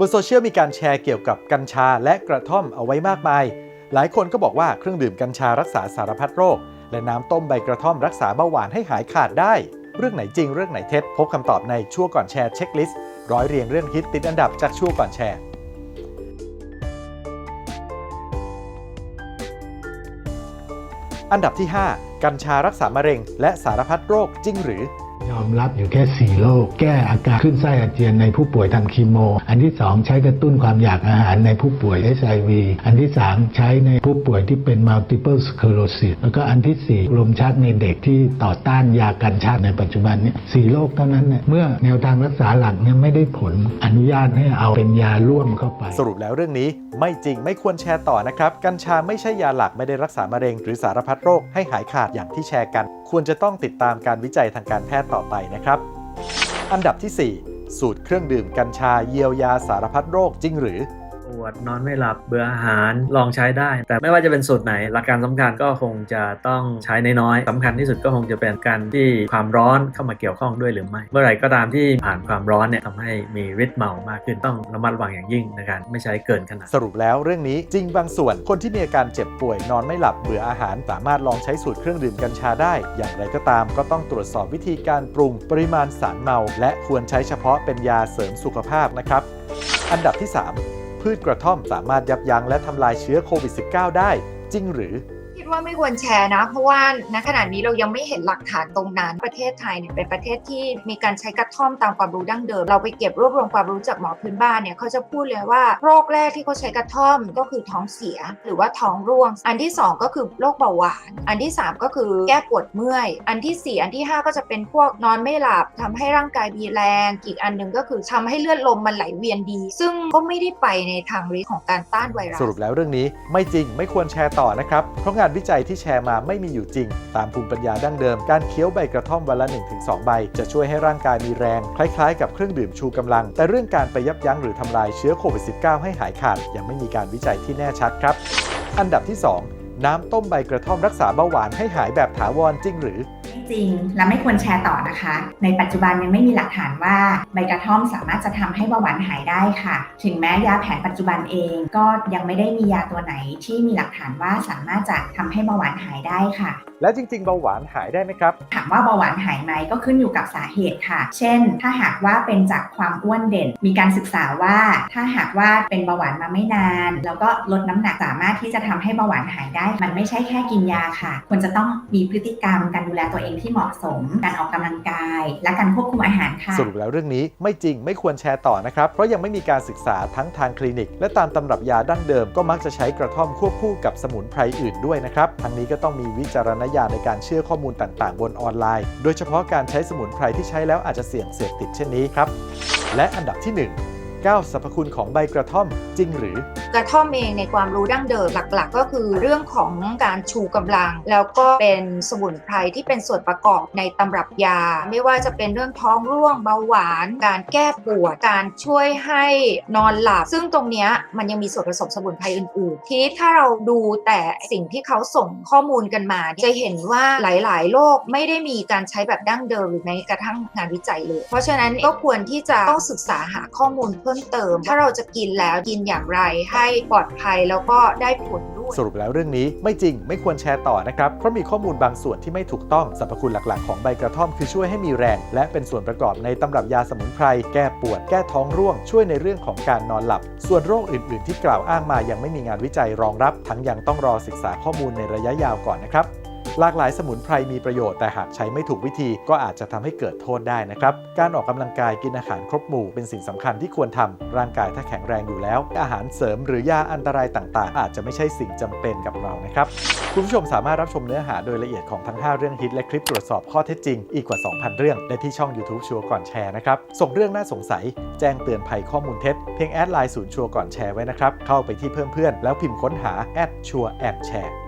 บนโซเชียลมีการแชร์เกี่ยวกับกัญชาและกระท่อมเอาไว้มากมาย หลายคนก็บอกว่าเครื่องดื่มกัญชารักษาสารพัดโรค และน้ำต้มใบกระท่อมรักษาเบาหวานให้หายขาดได้ เรื่องไหนจริงเรื่องไหนเท็จ พบคำตอบในชั่วก่อนแชร์เช็คลิสต์ร้อยเรียงเรื่องฮิตติดอันดับจากชั่วก่อนแชร์อันดับที่ 5 กัญชารักษามะเร็ง และสารพัดโรคจริงหรือ อมรับอยู่แค่ 4 โรค แก้อาการขึ้นไส้อาเจียนในผู้ป่วยทำคีโม อันที่ 2 ใช้กระตุ้นความอยากอาหารในผู้ป่วย HIV อันที่ 3 ใช้ในผู้ป่วยที่เป็น multiple sclerosis แล้วก็อันทีสี่4 ลมชักในเด็กที่ต่อต้านยากันชาติในปัจจุบันนี้สี่โรคเท่านั้นเนี่ยเมื่อแนวทางรักษาหลักเนี่ยไม่ได้ผลอนุญาตให้เอาเป็นยาร่วมเข้าไป สรุปแล้วเรื่องนี้ไม่จริงไม่ควรแชร์ต่อนะครับ กัญชาไม่ใช่ยาหลักไม่ได้รักษามะเร็ง หรือสารพัดโรคให้หายขาดอย่างที่แชร์กัน ควรจะต้องติดตามการวิจัยทางการแพทย์ต่อไปนะครับ อันดับที่ 4 สูตรเครื่องดื่มกัญชาเยียวยาสารพัดโรคจริงหรือ ปวดนอนไม่หลับเบื่ออาหารลองใช้ได้ แต่ไม่ว่าจะเป็นสูตรไหน หลักการสำคัญก็คงจะต้องใช้น้อยๆสำคัญที่สุดก็คงจะเป็นการที่ความร้อนเข้ามาเกี่ยวข้องด้วยหรือไม่ เมื่อไหร่ก็ตามที่ผ่านความร้อนเนี่ยทำให้มีฤทธิ์เมามากขึ้นต้องระมัดระวังอย่างยิ่งในการไม่ใช้เกินขนาดสรุปแล้วเรื่องนี้จริงบางส่วนคนที่มีอาการเจ็บป่วยนอนไม่หลับเบื่ออาหาร สามารถลองใช้สูตรเครื่องดื่มกัญชาได้ อย่างไรก็ตามก็ต้องตรวจสอบวิธีการปรุงปริมาณสารเมา และควรใช้เฉพาะเป็นยาเสริมสุขภาพนะครับ อันดับที่ 3 พืชกระท่อมสามารถยับยั้งและทำลายเชื้อโควิด -19 ได้จริงหรือ ว่าไม่ควรแชร์นะ เพราะว่าณขณะนี้เรายังไม่เห็นหลักฐานตรงนั้น ประเทศไทยเนี่ยเป็นประเทศที่มีการใช้กระท่อมตามความรู้ดั้งเดิม เราไปเก็บรวบรวมความรู้จากหมอพื้นบ้านเนี่ยเขาจะพูดเลยว่าโรคแรกที่เขาใช้กระท่อมก็คือท้องเสียหรือว่าท้องร่วง อันที่สองก็คือโรคเบาหวาน อันที่สามก็คือแก้ปวดเมื่อย อันที่สี่อันที่ห้าก็จะเป็นพวกนอนไม่หลับทำให้ร่างกายมีแรง อีกอันหนึ่งก็คือทำให้เลือดลมมันไหลเวียนดี ซึ่งก็ไม่ได้ไปในทางฤทธิ์ของการต้านไวรัสสรุปแล้วเรื่องนี้ไม่จริงไม่ควรแชร์ต่อนะครับเพราะงานวิจัยที่แชร์มาไม่มีอยู่จริง ตามภูมิปัญญาดั้งเดิม การเคี้ยวใบกระท่อมวันละ 1-2 ใบ จะช่วยให้ร่างกายมีแรง คล้ายๆ กับเครื่องดื่มชูกำลัง แต่เรื่องการไปยับยั้งหรือทำลายเชื้อโควิด -19 ให้หายขาด ยังไม่มีการวิจัยที่แน่ชัดครับ อันดับที่ 2 น้ำต้มใบกระท่อมรักษาเบาหวานให้หายแบบถาวรจริงหรือ จริง และไม่ควรแชร์ต่อนะคะ ในปัจจุบันยังไม่มีหลักฐานว่าใบกระท่อมสามารถจะทำให้เบาหวานหายได้ค่ะ ถึงแม้ยาแผนปัจจุบันเองก็ยังไม่ได้มียาตัวไหนที่มีหลักฐานว่าสามารถจะทำให้เบาหวานหายได้ค่ะแล้วจริง ๆ เบาหวานหายได้ไหมครับ ถามว่าเบาหวานหายไหมก็ขึ้นอยู่กับสาเหตุค่ะ เช่น ถ้าหากว่าเป็นจากความอ้วนเด่น มีการศึกษาว่า ถ้าหากว่าเป็นเบาหวานมาไม่นาน แล้วก็ลดน้ำหนักสามารถที่จะทำให้เบาหวานหายได้ มันไม่ใช่แค่กินยาค่ะ ควรจะต้องมีพฤติกรรมการดูแลตัวเองที่เหมาะสม การออกกำลังกาย และการควบคุมอาหารค่ะ สรุปแล้วเรื่องนี้ไม่จริงไม่ควรแชร์ต่อนะครับ เพราะยังไม่มีการศึกษาทั้งทางคลินิก และตามตำรับยาดั้งเดิมก็มักจะใช้กระท่อมควบคู่กับสมุนไพรอื่นด้วยนะครับทั้งนี้ก็ต้องมีวิจารณญาณในการเชื่อข้อมูลต่างๆ บนออนไลน์ โดยเฉพาะการใช้สมุนไพรที่ใช้แล้วอาจจะเสี่ยงเสพติดเช่นนี้ครับ และอันดับที่ 1 9 สรรพคุณของใบกระท่อม จริงหรือ กระท่อมเองในความรู้ดั้งเดิมหลักๆ ก็คือเรื่องของการชูกำลัง แล้วก็เป็นสมุนไพรที่เป็นส่วนประกอบในตำรับยา ไม่ว่าจะเป็นเรื่องท้องร่วงเบาหวาน การแก้ปวดการช่วยให้นอนหลับ ซึ่งตรงนี้มันยังมีส่วนผสมสมุนไพรอื่นๆที่ถ้าเราดูแต่สิ่งที่เขาส่งข้อมูลกันมา จะเห็นว่าหลายๆโรคไม่ได้มีการใช้แบบดั้งเดิมหรือแม้กระทั่งงานวิจัยเลย เพราะฉะนั้นก็ควรที่จะต้องศึกษาหาข้อมูลเพิ่มเติม ถ้าเราจะกินแล้วกินอย่างไรให้ปลอดภัยแล้วก็ได้ผลด้วย สรุปแล้วเรื่องนี้ไม่จริงไม่ควรแชร์ต่อนะครับ เพราะมีข้อมูลบางส่วนที่ไม่ถูกต้องสรรพคุณหลักๆ ของใบกระท่อมคือช่วยให้มีแรง และเป็นส่วนประกอบในตำรับยาสมุนไพรแก้ปวด แก้ท้องร่วง ช่วยในเรื่องของการนอนหลับ ส่วนโรคอื่น ๆ ที่กล่าวอ้างมายังไม่มีงานวิจัยรองรับ ทั้งยังต้องรอศึกษาข้อมูลในระยะยาวก่อนนะครับ หลากหลายสมุนไพรมีประโยชน์แต่หากใช้ไม่ถูกวิธีก็อาจจะทำให้เกิดโทษได้นะครับ การออกกำลังกายกินอาหารครบหมู่เป็นสิ่งสำคัญที่ควรทำร่างกายถ้าแข็งแรงอยู่แล้ว อาหารเสริมหรือยาอันตรายต่างๆ อาจจะไม่ใช่สิ่งจำเป็นกับเรานะครับ คุณผู้ชมสามารถรับชมเนื้อหาโดยละเอียดของทั้ง 5 เรื่องฮิตและคลิปตรวจสอบข้อเท็จจริงอีกกว่า 2,000 เรื่องได้ที่ช่อง YouTube ชัวร์ก่อนแชร์นะครับส่งเรื่องน่าสงสัย แจ้งเตือนภัยข้อมูลเท็จเพียงแอดไลน์ศูนย์ชัวร์ก่อนแชร์ไว้นะครับเข้าไปที่เพิ่มเพื่อนแล้วพิมพ์ค้นหาแอดชัวร์แอนแชร์